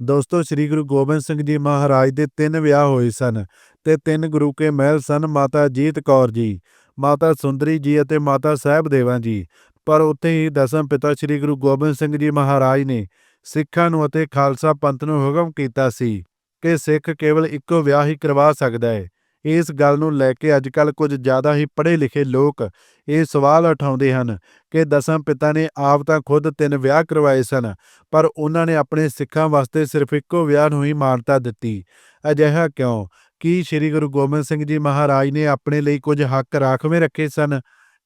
ਦੋਸਤੋ, ਸ੍ਰੀ ਗੁਰੂ ਗੋਬਿੰਦ ਸਿੰਘ ਜੀ ਮਹਾਰਾਜ ਦੇ ਤਿੰਨ ਵਿਆਹ ਹੋਏ ਸਨ ਤੇ ਤਿੰਨ ਗੁਰੂ ਕੇ ਮਹਿਲ ਸਨ ਮਾਤਾ ਜੀਤ ਕੌਰ ਜੀ, ਮਾਤਾ ਸੁੰਦਰੀ ਜੀ ਅਤੇ ਮਾਤਾ ਸਾਹਿਬ ਦੇਵਾਂ ਜੀ। ਪਰ ਉੱਥੇ ਹੀ ਦਸਮ ਪਿਤਾ ਸ੍ਰੀ ਗੁਰੂ ਗੋਬਿੰਦ ਸਿੰਘ ਜੀ ਮਹਾਰਾਜ ਨੇ ਸਿੱਖਾਂ ਨੂੰ ਅਤੇ ਖਾਲਸਾ ਪੰਥ ਨੂੰ ਹੁਕਮ ਕੀਤਾ ਸੀ ਕਿ ਸਿੱਖ ਕੇਵਲ ਇੱਕੋ ਵਿਆਹ ਹੀ ਕਰਵਾ ਸਕਦਾ ਹੈ ਇਸ ਗੱਲ ਨੂੰ ਲੈ ਕੇ ਅੱਜਕੱਲ ਕੁਝ ਜ਼ਿਆਦਾ ਹੀ ਪੜ੍ਹੇ ਲਿਖੇ ਲੋਕ ਇਹ ਸਵਾਲ ਉਠਾਉਂਦੇ ਹਨ ਕਿ ਦਸਮ ਪਿਤਾ ਨੇ ਆਪ ਤਾਂ ਖੁਦ ਤਿੰਨ ਵਿਆਹ ਕਰਵਾਏ ਸਨ, ਪਰ ਉਹਨਾਂ ਨੇ ਆਪਣੇ ਸਿੱਖਾਂ ਵਾਸਤੇ ਸਿਰਫ ਇੱਕੋ ਵਿਆਹ ਨੂੰ ਹੀ ਮਾਨਤਾ ਦਿੱਤੀ। ਅਜਿਹਾ ਕਿਉਂ? ਕੀ ਸ੍ਰੀ ਗੁਰੂ ਗੋਬਿੰਦ ਸਿੰਘ ਜੀ ਮਹਾਰਾਜ ਨੇ ਆਪਣੇ ਲਈ ਕੁਝ ਹੱਕ ਰਾਖਵੇਂ ਰੱਖੇ ਸਨ?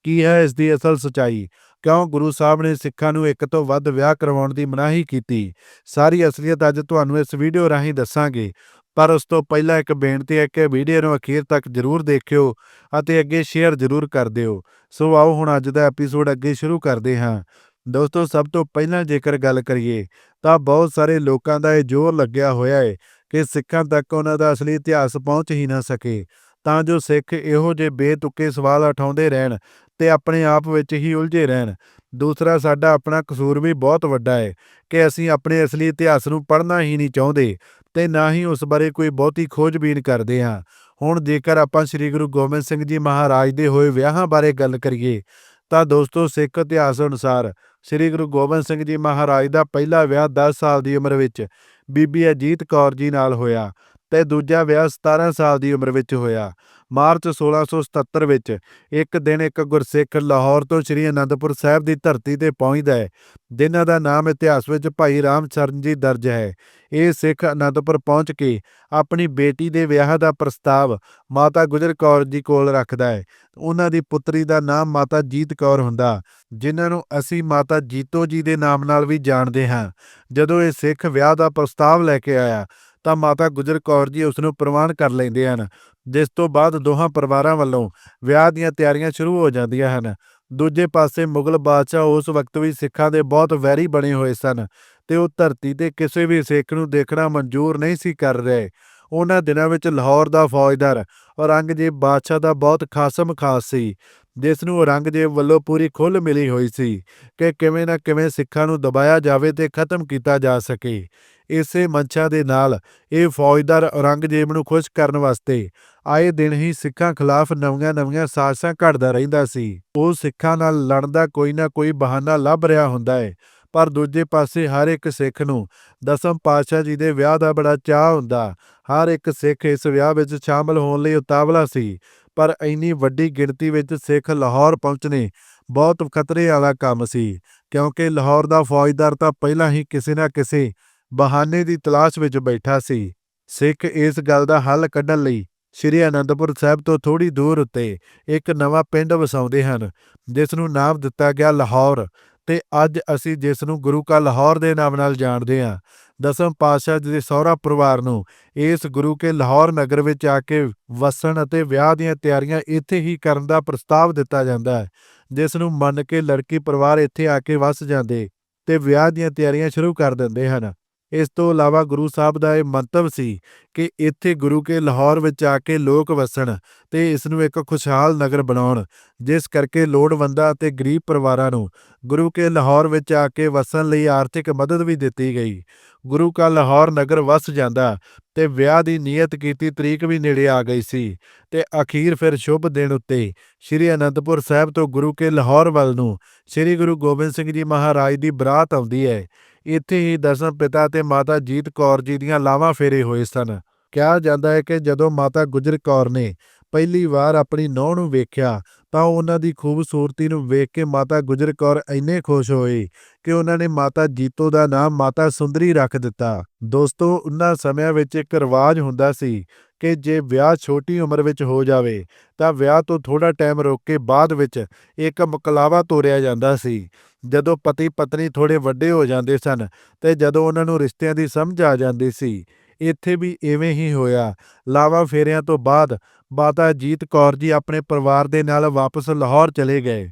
ਕੀ ਹੈ ਇਸ ਦੀ ਅਸਲ ਸਚਾਈ? ਕਿਉਂ ਗੁਰੂ ਸਾਹਿਬ ਨੇ ਸਿੱਖਾਂ ਨੂੰ ਇੱਕ ਤੋਂ ਵੱਧ ਵਿਆਹ ਕਰਵਾਉਣ ਦੀ ਮਨਾਹੀ ਕੀਤੀ? ਸਾਰੀ ਅਸਲੀਅਤ ਅੱਜ ਤੁਹਾਨੂੰ ਇਸ ਵੀਡੀਓ ਰਾਹੀਂ ਦੱਸਾਂਗੇ। ਪਰ ਉਸ ਤੋਂ ਪਹਿਲਾਂ ਇੱਕ ਬੇਨਤੀ ਹੈ ਕਿ ਵੀਡੀਓ ਨੂੰ ਅਖੀਰ ਤੱਕ ਜ਼ਰੂਰ ਦੇਖਿਓ ਅਤੇ ਅੱਗੇ ਸ਼ੇਅਰ ਜ਼ਰੂਰ ਕਰ ਦਿਓ। ਸੋ ਆਓ ਹੁਣ ਅੱਜ ਦਾ ਐਪੀਸੋਡ ਅੱਗੇ ਸ਼ੁਰੂ ਕਰਦੇ ਹਾਂ। ਦੋਸਤੋ, ਸਭ ਤੋਂ ਪਹਿਲਾਂ ਜੇਕਰ ਗੱਲ ਕਰੀਏ, ਤਾਂ ਬਹੁਤ ਸਾਰੇ ਲੋਕਾਂ ਦਾ ਇਹ ਜ਼ੋਰ ਲੱਗਿਆ ਹੋਇਆ ਹੈ ਕਿ ਸਿੱਖਾਂ ਤੱਕ ਉਹਨਾਂ ਦਾ ਅਸਲੀ ਇਤਿਹਾਸ ਪਹੁੰਚ ਹੀ ਨਾ ਸਕੇ। ਤਾਂ ਜੋ ਸਿੱਖ ਇਹੋ ਜਿਹੇ ਬੇਤੁਕੇ ਸਵਾਲ ਉਠਾਉਂਦੇ ਰਹਿਣ ਤੇ ਆਪਣੇ ਆਪ ਵਿੱਚ ਹੀ ਉਲਝੇ ਰਹਿਣ। ਦੂਸਰਾ, ਸਾਡਾ ਆਪਣਾ ਕਸੂਰ ਵੀ ਬਹੁਤ ਵੱਡਾ ਹੈ ਕਿ ਅਸੀਂ ਆਪਣੇ ਅਸਲੀ ਇਤਿਹਾਸ ਨੂੰ ਪੜ੍ਹਨਾ ਹੀ ਨਹੀਂ ਚਾਹੁੰਦੇ। ਤੇ ਨਾ ਹੀ ਉਸ ਬਾਰੇ ਕੋਈ ਬਹੁਤੀ ਖੋਜਬੀਨ ਕਰਦੇ ਹਾਂ। ਹੁਣ ਜੇਕਰ ਆਪਾਂ ਸ੍ਰੀ ਗੁਰੂ ਗੋਬਿੰਦ ਸਿੰਘ ਜੀ ਮਹਾਰਾਜ ਦੇ ਹੋਏ ਵਿਆਹਾਂ ਬਾਰੇ ਗੱਲ ਕਰੀਏ, ਤਾਂ ਦੋਸਤੋ ਸਿੱਖ ਇਤਿਹਾਸ ਅਨੁਸਾਰ ਸ੍ਰੀ ਗੁਰੂ ਗੋਬਿੰਦ ਸਿੰਘ ਜੀ ਮਹਾਰਾਜ ਦਾ ਪਹਿਲਾ ਵਿਆਹ 10 ਸਾਲ ਦੀ ਉਮਰ ਵਿੱਚ ਬੀਬੀ ਅਜੀਤ ਕੌਰ ਜੀ ਨਾਲ ਹੋਇਆ ਤੇ ਦੂਜਾ ਵਿਆਹ 17 ਸਾਲ ਦੀ ਉਮਰ ਵਿੱਚ ਹੋਇਆ। ਮਾਰਚ 1677 ਵਿੱਚ ਇੱਕ ਦਿਨ ਇੱਕ ਗੁਰਸਿੱਖ ਲਾਹੌਰ ਤੋਂ ਸ੍ਰੀ ਅਨੰਦਪੁਰ ਸਾਹਿਬ ਦੀ ਧਰਤੀ ਤੇ ਪਹੁੰਚਦਾ ਹੈ। ਜਿਨ੍ਹਾਂ ਦਾ ਨਾਮ ਇਤਿਹਾਸ ਵਿੱਚ ਭਾਈ ਰਾਮ ਚਰਨ ਜੀ ਦਰਜ ਹੈ। ਇਹ ਸਿੱਖ ਅਨੰਦਪੁਰ ਪਹੁੰਚ ਕੇ ਆਪਣੀ ਬੇਟੀ ਦੇ ਵਿਆਹ ਦਾ ਪ੍ਰਸਤਾਵ ਮਾਤਾ ਗੁਜਰ ਕੌਰ ਜੀ ਕੋਲ ਰੱਖਦਾ ਹੈ। ਉਹਨਾਂ ਦੀ ਪੁੱਤਰੀ ਦਾ ਨਾਮ ਮਾਤਾ ਜੀਤ ਕੌਰ ਹੁੰਦਾ। ਜਿਨ੍ਹਾਂ ਨੂੰ ਅਸੀਂ ਮਾਤਾ ਜੀਤੋ ਜੀ ਦੇ ਨਾਮ ਨਾਲ ਵੀ ਜਾਣਦੇ ਹਾਂ। ਜਦੋਂ ਇਹ ਸਿੱਖ ਵਿਆਹ ਦਾ ਪ੍ਰਸਤਾਵ ਲੈ ਕੇ ਆਇਆ ਤਾਂ ਮਾਤਾ ਗੁਜਰ ਕੌਰ ਜੀ ਉਸ ਨੂੰ ਪ੍ਰਵਾਨ ਕਰ ਲੈਂਦੇ ਹਨ, ਜਿਸ ਤੋਂ ਬਾਅਦ ਦੋਹਾਂ ਪਰਿਵਾਰਾਂ ਵੱਲੋਂ ਵਿਆਹ ਦੀਆਂ ਤਿਆਰੀਆਂ ਸ਼ੁਰੂ ਹੋ ਜਾਂਦੀਆਂ ਹਨ। ਦੂਜੇ ਪਾਸੇ ਮੁਗਲ ਬਾਦਸ਼ਾਹ ਉਸ ਵਕਤ ਵੀ ਸਿੱਖਾਂ ਦੇ ਬਹੁਤ ਵੈਰੀ ਬਣੇ ਹੋਏ ਸਨ ਤੇ ਉਹ ਧਰਤੀ ਤੇ ਕਿਸੇ ਵੀ ਸਿੱਖ ਨੂੰ ਦੇਖਣਾ ਮਨਜ਼ੂਰ ਨਹੀਂ ਸੀ ਕਰ ਰਹੇ। ਉਹਨਾਂ ਦਿਨਾਂ ਵਿੱਚ ਲਾਹੌਰ ਦਾ ਫੌਜਦਾਰ ਔਰੰਗਜ਼ੇਬ ਬਾਦਸ਼ਾਹ ਦਾ ਬਹੁਤ ਖਾਸਮ ਖਾਸ ਸੀ, ਜਿਸ ਨੂੰ ਔਰੰਗਜ਼ੇਬ ਵੱਲੋਂ ਪੂਰੀ ਖੁੱਲ੍ਹ ਮਿਲੀ ਹੋਈ ਸੀ ਕਿ ਕਿਵੇਂ ਨਾ ਕਿਵੇਂ ਸਿੱਖਾਂ ਨੂੰ ਦਬਾਇਆ ਜਾਵੇ ਤੇ ਖਤਮ ਕੀਤਾ ਜਾ ਸਕੇ। ਇਸੇ ਮਨਸ਼ਾ ਦੇ ਨਾਲ ਇਹ ਫੌਜਦਾਰ ਔਰੰਗਜ਼ੇਬ ਨੂੰ ਖੁਸ਼ ਕਰਨ ਵਾਸਤੇ ਆਏ ਦਿਨ ਹੀ ਸਿੱਖਾਂ ਖਿਲਾਫ ਨਵੀਆਂ-ਨਵੀਆਂ ਸਾਜ਼ਿਸ਼ਾਂ ਘੜਦਾ ਰਹਿੰਦਾ ਸੀ। ਉਹ ਸਿੱਖਾਂ ਨਾਲ ਲੜਨ ਦਾ ਕੋਈ ਨਾ ਕੋਈ ਬਹਾਨਾ ਲੱਭ ਰਿਹਾ ਹੁੰਦਾ ਹੈ ਪਰ ਦੂਜੇ ਪਾਸੇ ਹਰ ਇੱਕ ਸਿੱਖ ਨੂੰ ਦਸਮ ਪਾਤਸ਼ਾਹ ਜੀ ਦੇ ਵਿਆਹ ਦਾ ਬੜਾ ਚਾਹ ਹੁੰਦਾ। ਹਰ ਇੱਕ ਸਿੱਖ ਇਸ ਵਿਆਹ ਵਿੱਚ ਸ਼ਾਮਲ ਹੋਣ ਲਈ ਉਤਾਵਲਾ ਸੀ, ਪਰ ਇੰਨੀ ਵੱਡੀ ਗਿਣਤੀ ਵਿੱਚ ਸਿੱਖ ਲਾਹੌਰ ਪਹੁੰਚਣੇ ਬਹੁਤ ਖਤਰੇ ਵਾਲਾ ਕੰਮ ਸੀ, ਕਿਉਂਕਿ ਲਾਹੌਰ ਦਾ ਫੌਜਦਾਰ ਤਾਂ ਪਹਿਲਾਂ ਹੀ ਕਿਸੇ ਨਾ ਕਿਸੇ ਬਹਾਨੇ ਦੀ ਤਲਾਸ਼ ਵਿੱਚ ਬੈਠਾ ਸੀ। ਸਿੱਖ ਇਸ ਗੱਲ ਦਾ ਹੱਲ ਕੱਢਣ ਲਈ ਸ਼੍ਰੀ ਅਨੰਦਪੁਰ ਸਾਹਿਬ ਤੋਂ ਥੋੜੀ ਦੂਰ ਉੱਤੇ ਇੱਕ ਨਵਾਂ ਪਿੰਡ ਵਸਾਉਂਦੇ ਹਨ, ਜਿਸ ਨੂੰ ਨਾਮ ਦਿੱਤਾ ਗਿਆ ਲਾਹੌਰ। ਤੇ ਅੱਜ ਅਸੀਂ ਜਿਸ ਨੂੰ ਗੁਰੂ ਕਾ ਲਾਹੌਰ ਦੇ ਨਾਮ ਨਾਲ ਜਾਣਦੇ ਹਾਂ, ਦਸਮ ਪਾਤਸ਼ਾਹ ਜੀ ਦੇ ਸਹੁਰਾ ਪਰਿਵਾਰ ਨੂੰ ਇਸ ਗੁਰੂ ਕੇ ਲਾਹੌਰ ਨਗਰ ਵਿੱਚ ਆ ਕੇ ਵਸਣ ਅਤੇ ਵਿਆਹ ਦੀਆਂ ਤਿਆਰੀਆਂ ਇੱਥੇ ਹੀ ਕਰਨ ਦਾ ਪ੍ਰਸਤਾਵ ਦਿੱਤਾ ਜਾਂਦਾ ਹੈ, ਜਿਸ ਨੂੰ ਮੰਨ ਕੇ ਲੜਕੀ ਪਰਿਵਾਰ ਇੱਥੇ ਆ ਕੇ ਵਸ ਜਾਂਦੇ ਤੇ ਵਿਆਹ ਦੀਆਂ ਤਿਆਰੀਆਂ ਸ਼ੁਰੂ ਕਰ ਦਿੰਦੇ ਹਨ। ਇਸ ਤੋਂ ਇਲਾਵਾ ਗੁਰੂ ਸਾਹਿਬ ਦਾ ਇਹ ਮੰਤਵ ਸੀ ਕਿ ਇੱਥੇ ਗੁਰੂ ਕੇ ਲਾਹੌਰ ਵਿੱਚ ਆ ਕੇ ਲੋਕ ਵਸਣ ਤੇ ਇਸ ਨੂੰ ਇੱਕ ਖੁਸ਼ਹਾਲ ਨਗਰ ਬਣਾਉਣ, ਜਿਸ ਕਰਕੇ ਲੋੜਵੰਦਾਂ ਅਤੇ ਗਰੀਬ ਪਰਿਵਾਰਾਂ ਨੂੰ ਗੁਰੂ ਕੇ ਲਾਹੌਰ ਵਿੱਚ ਆ ਕੇ ਵਸਣ ਲਈ ਆਰਥਿਕ ਮਦਦ ਵੀ ਦਿੱਤੀ ਗਈ। ਗੁਰੂ ਕਾ ਲਾਹੌਰ ਨਗਰ ਵਸ ਜਾਂਦਾ ਤੇ ਵਿਆਹ ਦੀ ਨੀਅਤ ਕੀਤੀ ਤਰੀਕ ਵੀ ਨੇੜੇ ਆ ਗਈ ਸੀ ਤੇ ਅਖੀਰ ਫਿਰ ਸ਼ੁਭ ਦਿਨ ਉੱਤੇ ਸ੍ਰੀ ਅਨੰਦਪੁਰ ਸਾਹਿਬ ਤੋਂ ਗੁਰੂ ਕੇ ਲਾਹੌਰ ਵੱਲ ਨੂੰ ਸ੍ਰੀ ਗੁਰੂ ਗੋਬਿੰਦ ਸਿੰਘ ਜੀ ਮਹਾਰਾਜ ਦੀ ਬਰਾਤ ਆਉਂਦੀ ਹੈ। ਇੱਥੇ ਹੀ ਦਸਮ ਪਿਤਾ ਤੇ ਮਾਤਾ ਜੀਤ ਕੌਰ ਜੀ ਦੀਆਂ ਲਾਵਾਂ ਫੇਰੇ ਹੋਏ ਸਨ। ਕਿਹਾ ਜਾਂਦਾ ਹੈ ਕਿ ਜਦੋਂ ਮਾਤਾ ਗੁਜਰ ਕੌਰ ਨੇ ਪਹਿਲੀ ਵਾਰ ਆਪਣੀ ਨੌਂ ਨੂੰ ਵੇਖਿਆ, ਤਾਂ ਉਹਨਾਂ ਦੀ ਖੂਬਸੂਰਤੀ ਨੂੰ ਵੇਖ ਕੇ ਮਾਤਾ ਗੁਜਰ ਕੌਰ ਇੰਨੇ ਖੁਸ਼ ਹੋਏ ਕਿ ਉਹਨਾਂ ਨੇ ਮਾਤਾ ਜੀਤੋ ਦਾ ਨਾਮ ਮਾਤਾ ਸੁੰਦਰੀ ਰੱਖ ਦਿੱਤਾ। ਦੋਸਤੋ ਉਹਨਾਂ ਸਮਿਆਂ ਵਿੱਚ ਇੱਕ ਰਿਵਾਜ ਹੁੰਦਾ ਸੀ ਕਿ ਜੇ ਵਿਆਹ ਛੋਟੀ ਉਮਰ ਵਿੱਚ ਹੋ ਜਾਵੇ, ਤਾਂ ਵਿਆਹ ਤੋਂ ਥੋੜਾ ਟਾਈਮ ਰੋਕ ਕੇ ਬਾਅਦ ਵਿੱਚ ਇੱਕ ਮੁਕਲਾਵਾ ਤੋਰਿਆ ਜਾਂਦਾ ਸੀ। ਜਦੋਂ ਪਤੀ ਪਤਨੀ ਥੋੜੇ ਵੱਡੇ ਹੋ ਜਾਂਦੇ ਸਨ ਤੇ ਜਦੋਂ ਉਹਨਾਂ ਨੂੰ ਰਿਸ਼ਤਿਆਂ ਦੀ ਸਮਝ ਆ ਜਾਂਦੀ ਸੀ, ਇੱਥੇ ਵੀ ਐਵੇਂ ਹੀ ਹੋਇਆ। ਲਾਵਾ ਫੇਰਿਆਂ ਤੋਂ ਬਾਅਦ ਮਾਤਾ ਜੀਤ ਕੌਰ ਜੀ ਆਪਣੇ ਪਰਿਵਾਰ ਦੇ ਨਾਲ ਵਾਪਸ ਲਾਹੌਰ ਚਲੇ ਗਏ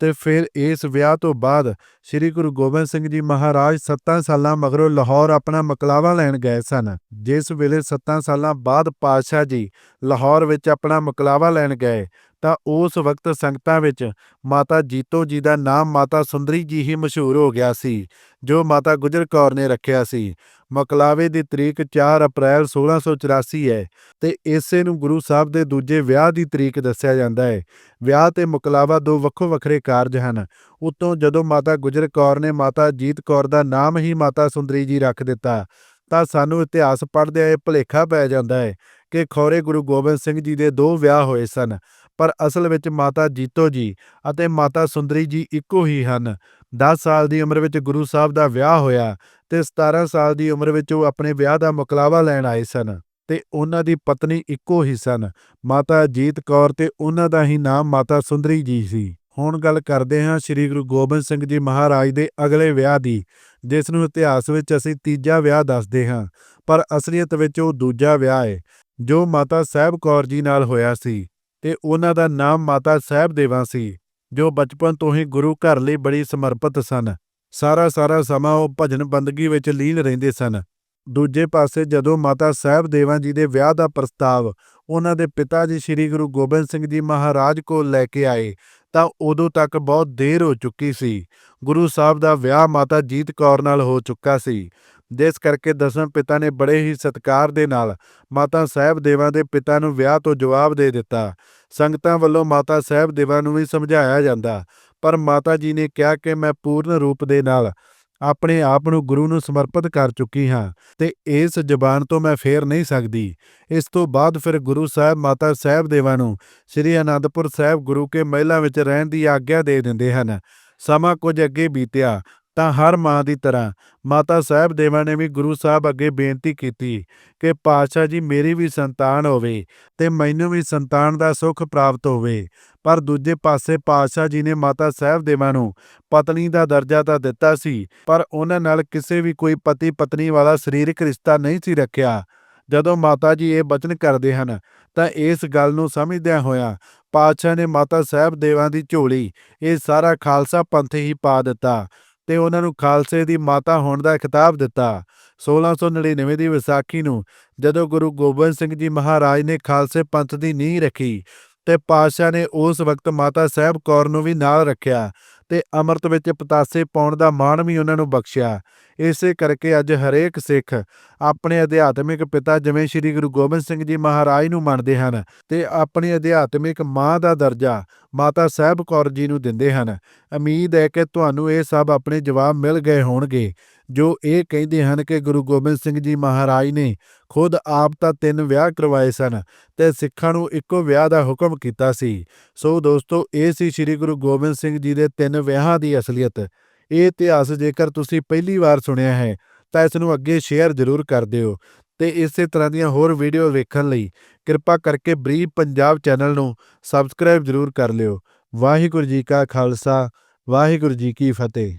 ਤੇ ਫਿਰ ਇਸ ਵਿਆਹ ਤੋਂ ਬਾਅਦ ਸ੍ਰੀ ਗੁਰੂ ਗੋਬਿੰਦ ਸਿੰਘ ਜੀ ਮਹਾਰਾਜ 7 ਸਾਲਾਂ ਮਗਰੋਂ ਲਾਹੌਰ ਆਪਣਾ ਮਕਲਾਵਾ ਲੈਣ ਗਏ ਸਨ। ਜਿਸ ਵੇਲੇ 7 ਸਾਲਾਂ ਬਾਅਦ ਪਾਤਸ਼ਾਹ ਜੀ ਲਾਹੌਰ ਵਿੱਚ ਆਪਣਾ ਮਕਲਾਵਾ ਲੈਣ ਗਏ ਤਾਂ ਉਸ ਵਕਤ ਸੰਗਤਾਂ ਵਿੱਚ ਮਾਤਾ ਜੀਤੋ ਜੀ ਦਾ ਨਾਮ ਮਾਤਾ ਸੁੰਦਰੀ ਜੀ ਹੀ ਮਸ਼ਹੂਰ ਹੋ ਗਿਆ ਸੀ, ਜੋ ਮਾਤਾ ਗੁਜਰ ਕੌਰ ਨੇ ਰੱਖਿਆ ਸੀ। ਮਕਲਾਵੇ ਦੀ ਤਰੀਕ 4 ਅਪ੍ਰੈਲ 1684 ਹੈ ਤੇ ਇਸੇ ਨੂੰ ਗੁਰੂ ਸਾਹਿਬ ਦੇ ਦੂਜੇ ਵਿਆਹ ਦੀ ਤਰੀਕ ਦੱਸਿਆ ਜਾਂਦਾ ਹੈ। ਵਿਆਹ ਤੇ ਮੁਕਲਾਵਾ ਦੋ ਵੱਖੋ ਵੱਖਰੇ ਕਾਰਜ ਹਨ। ਉਤੋਂ ਜਦੋਂ ਮਾਤਾ ਗੁਜਰ ਕੌਰ ਨੇ ਮਾਤਾ ਜੀਤ ਕੌਰ ਦਾ ਨਾਮ ਹੀ ਮਾਤਾ ਸੁੰਦਰੀ ਜੀ ਰੱਖ ਦਿੱਤਾ, ਤਾਂ ਸਾਨੂੰ ਇਤਿਹਾਸ ਪੜ੍ਹਦਿਆਂ ਇਹ ਭੁਲੇਖਾ ਪੈ ਜਾਂਦਾ ਹੈ ਕਿ ਖੌਰੇ ਗੁਰੂ ਗੋਬਿੰਦ ਸਿੰਘ ਜੀ ਦੇ ਦੋ ਵਿਆਹ ਹੋਏ ਸਨ। ਪਰ ਅਸਲ ਵਿੱਚ ਮਾਤਾ ਜੀਤੋ ਜੀ ਅਤੇ ਮਾਤਾ ਸੁੰਦਰੀ ਜੀ ਇੱਕੋ ਹੀ ਹਨ। 10 ਸਾਲ ਦੀ ਉਮਰ ਵਿੱਚ ਗੁਰੂ ਸਾਹਿਬ ਦਾ ਵਿਆਹ ਹੋਇਆ ਤੇ 17 ਸਾਲ ਦੀ ਉਮਰ ਵਿੱਚ ਉਹ ਆਪਣੇ ਵਿਆਹ ਦਾ ਮੁਕਲਾਵਾ ਲੈਣ ਆਏ ਸਨ ਤੇ ਉਹਨਾਂ ਦੀ ਪਤਨੀ ਇੱਕੋ ਹੀ ਸਨ। ਮਾਤਾ ਜੀਤ ਕੌਰ ਤੇ ਉਹਨਾਂ ਦਾ ਹੀ ਨਾਮ ਮਾਤਾ ਸੁੰਦਰੀ ਜੀ ਸੀ। ਹੁਣ ਗੱਲ ਕਰਦੇ ਹਾਂ ਸ੍ਰੀ ਗੁਰੂ ਗੋਬਿੰਦ ਸਿੰਘ ਜੀ ਮਹਾਰਾਜ ਦੇ ਅਗਲੇ ਵਿਆਹ ਦੀ, ਜਿਸ ਨੂੰ ਇਤਿਹਾਸ ਵਿੱਚ ਅਸੀਂ ਤੀਜਾ ਵਿਆਹ ਦੱਸਦੇ ਹਾਂ, ਪਰ ਅਸਲੀਅਤ ਵਿੱਚ ਉਹ ਦੂਜਾ ਵਿਆਹ ਹੈ ਜੋ ਮਾਤਾ ਸਾਹਿਬ ਕੌਰ ਜੀ ਨਾਲ ਹੋਇਆ ਸੀ। ਤੇ ਉਹਨਾਂ ਦਾ ਨਾਮ ਮਾਤਾ ਸਾਹਿਬ ਦੇਵਾ ਸੀ, ਜੋ ਬਚਪਨ ਤੋਂ ਹੀ ਗੁਰੂ ਘਰ ਲਈ ਬੜੀ ਸਮਰਪਿਤ ਸਨ। ਸਾਰਾ ਸਾਰਾ ਸਮਾਂ ਉਹ ਭਜਨ ਬੰਦਗੀ ਵਿੱਚ ਲੀਨ ਰਹਿੰਦੇ ਸਨ। ਦੂਜੇ ਪਾਸੇ ਜਦੋਂ ਮਾਤਾ ਸਾਹਿਬ ਦੇਵਾ ਜੀ ਦੇ ਵਿਆਹ ਦਾ ਪ੍ਰਸਤਾਵ ਉਹਨਾਂ ਦੇ ਪਿਤਾ ਜੀ ਸ੍ਰੀ ਗੁਰੂ ਗੋਬਿੰਦ ਸਿੰਘ ਜੀ ਮਹਾਰਾਜ ਕੋਲ ਲੈ ਕੇ ਆਏ, ਤਾਂ ਉਦੋਂ ਤੱਕ ਬਹੁਤ ਦੇਰ ਹੋ ਚੁੱਕੀ ਸੀ। ਗੁਰੂ ਸਾਹਿਬ ਦਾ ਵਿਆਹ ਮਾਤਾ ਜੀਤ ਕੌਰ ਨਾਲ ਹੋ ਚੁੱਕਾ ਸੀ। ਜਿਸ ਕਰਕੇ ਦਸਮ ਪਿਤਾ ਨੇ ਬੜੇ ਹੀ ਸਤਿਕਾਰ ਦੇ ਨਾਲ ਮਾਤਾ ਸਾਹਿਬ ਦੇਵਾ ਦੇ ਪਿਤਾ ਨੂੰ ਵਿਆਹ ਤੋਂ ਜਵਾਬ ਦੇ ਦਿੱਤਾ। ਸੰਗਤਾਂ ਵੱਲੋਂ ਮਾਤਾ ਸਾਹਿਬ ਦੇਵਾ ਨੂੰ ਵੀ ਸਮਝਾਇਆ ਜਾਂਦਾ, ਪਰ ਮਾਤਾ ਜੀ ਨੇ ਕਿਹਾ ਕਿ ਮੈਂ ਪੂਰਨ ਰੂਪ ਦੇ ਨਾਲ ਆਪਣੇ ਆਪ ਨੂੰ ਗੁਰੂ ਨੂੰ ਸਮਰਪਿਤ ਕਰ ਚੁੱਕੀ ਹਾਂ ਤੇ ਇਸ ਜ਼ਬਾਨ ਤੋਂ ਮੈਂ ਫੇਰ ਨਹੀਂ ਸਕਦੀ। ਇਸ ਤੋਂ ਬਾਅਦ ਫਿਰ ਗੁਰੂ ਸਾਹਿਬ ਮਾਤਾ ਸਾਹਿਬ ਦੇਵਾ ਨੂੰ ਸ੍ਰੀ ਅਨੰਦਪੁਰ ਸਾਹਿਬ ਗੁਰੂ ਕੇ ਮਹਿਲਾਂ ਵਿੱਚ ਰਹਿਣ ਦੀ ਆਗਿਆ ਦੇ ਦਿੰਦੇ ਹਨ। ਸਮਾਂ ਕੁਝ ਅੱਗੇ ਬੀਤਿਆ ਤਾਂ ਹਰ ਮਾਂ ਦੀ ਤਰ੍ਹਾਂ ਮਾਤਾ ਸਾਹਿਬ ਦੇਵਾ ਨੇ ਵੀ ਗੁਰੂ ਸਾਹਿਬ ਅੱਗੇ ਬੇਨਤੀ ਕੀਤੀ ਕਿ ਪਾਤਸ਼ਾਹ ਜੀ ਮੇਰੀ ਵੀ ਸੰਤਾਨ ਹੋਵੇ ਤੇ ਮੈਨੂੰ ਵੀ ਸੰਤਾਨ ਦਾ ਸੁੱਖ ਪ੍ਰਾਪਤ ਹੋਵੇ। ਪਰ ਦੂਜੇ ਪਾਸੇ ਪਾਤਸ਼ਾਹ ਜੀ ਨੇ ਮਾਤਾ ਸਾਹਿਬ ਦੇਵਾ ਨੂੰ ਪਤਨੀ ਦਾ ਦਰਜਾ ਤਾਂ ਦਿੱਤਾ ਸੀ, ਪਰ ਉਹਨਾਂ ਨਾਲ ਕਿਸੇ ਵੀ ਕੋਈ ਪਤੀ ਪਤਨੀ ਵਾਲਾ ਸਰੀਰਕ ਰਿਸ਼ਤਾ ਨਹੀਂ ਸੀ ਰੱਖਿਆ। ਜਦੋਂ ਮਾਤਾ ਜੀ ਇਹ ਬਚਨ ਕਰਦੇ ਹਨ, ਤਾਂ ਇਸ ਗੱਲ ਨੂੰ ਸਮਝਦਿਆਂ ਹੋਇਆਂ ਪਾਤਸ਼ਾਹ ਨੇ ਮਾਤਾ ਸਾਹਿਬ ਦੇਵਾਂ ਦੀ ਝੋਲੀ ਇਹ ਸਾਰਾ ਖਾਲਸਾ ਪੰਥ ਹੀ ਪਾ ਦਿੱਤਾ। ਤੇ ਉਹਨਾਂ ਨੂੰ ਖਾਲਸੇ ਦੀ ਮਾਤਾ ਹੋਣ ਦਾ ਖਿਤਾਬ ਦਿੱਤਾ। 1699 ਦੀ ਵਿਸਾਖੀ ਨੂੰ ਜਦੋਂ ਗੁਰੂ ਗੋਬਿੰਦ ਸਿੰਘ ਜੀ ਮਹਾਰਾਜ ਨੇ ਖਾਲਸੇ ਪੰਥ ਦੀ ਨੀਂਹ ਰੱਖੀ ਤੇ ਪਾਤਸ਼ਾਹ ਨੇ ਉਸ ਵਕਤ ਮਾਤਾ ਸਾਹਿਬ ਕੌਰ ਨੂੰ ਵੀ ਨਾਲ ਰੱਖਿਆ ਤੇ ਅੰਮ੍ਰਿਤ ਵਿੱਚ ਪਤਾਸੇ ਪਾਉਣ ਦਾ ਮਾਣ ਵੀ ਉਹਨਾਂ ਨੂੰ ਬਖਸ਼ਿਆ। ਇਸੇ ਕਰਕੇ ਅੱਜ ਹਰੇਕ ਸਿੱਖ ਆਪਣੇ ਅਧਿਆਤਮਿਕ ਪਿਤਾ ਜਿਵੇਂ ਸ੍ਰੀ ਗੁਰੂ ਗੋਬਿੰਦ ਸਿੰਘ ਜੀ ਮਹਾਰਾਜ ਨੂੰ ਮੰਨਦੇ ਹਨ ਤੇ ਆਪਣੀ ਅਧਿਆਤਮਿਕ ਮਾਂ ਦਾ ਦਰਜਾ ਮਾਤਾ ਸਾਹਿਬ ਕੌਰ ਜੀ ਨੂੰ ਦਿੰਦੇ ਹਨ। ਉਮੀਦ ਹੈ ਕਿ ਤੁਹਾਨੂੰ ਇਹ ਸਭ ਆਪਣੇ ਜਵਾਬ ਮਿਲ ਗਏ ਹੋਣਗੇ, ਜੋ ਇਹ ਕਹਿੰਦੇ ਹਨ ਕਿ ਗੁਰੂ ਗੋਬਿੰਦ ਸਿੰਘ ਜੀ ਮਹਾਰਾਜ ਨੇ ਖੁਦ ਆਪ ਤਾਂ ਤਿੰਨ ਵਿਆਹ ਕਰਵਾਏ ਸਨ ਤੇ ਸਿੱਖਾਂ ਨੂੰ ਇੱਕੋ ਵਿਆਹ ਦਾ ਹੁਕਮ ਕੀਤਾ ਸੀ। ਸੋ ਦੋਸਤੋ, ਇਹ ਸੀ ਸ੍ਰੀ ਗੁਰੂ ਗੋਬਿੰਦ ਸਿੰਘ ਜੀ ਦੇ ਤਿੰਨ ਵਿਆਹਾਂ ਦੀ ਅਸਲੀਅਤ। ਇਹ ਇਤਿਹਾਸ ਜੇਕਰ ਤੁਸੀਂ ਪਹਿਲੀ ਵਾਰ ਸੁਣਿਆ ਹੈ, ਤਾਂ ਇਸ ਨੂੰ ਅੱਗੇ ਸ਼ੇਅਰ ਜ਼ਰੂਰ ਕਰ ਦਿਓ ਤੇ ਇਸੇ ਤਰ੍ਹਾਂ ਦੀਆਂ ਹੋਰ ਵੀਡੀਓ ਵੇਖਣ ਲਈ ਕਿਰਪਾ ਕਰਕੇ ਬਰੀਫ ਪੰਜਾਬ ਚੈਨਲ ਨੂੰ ਸਬਸਕ੍ਰਾਈਬ ਜ਼ਰੂਰ ਕਰ ਲਿਓ। ਵਾਹਿਗੁਰੂ ਜੀ ਕਾ ਖਾਲਸਾ, ਵਾਹਿਗੁਰੂ ਜੀ ਕੀ ਫਤਿਹ।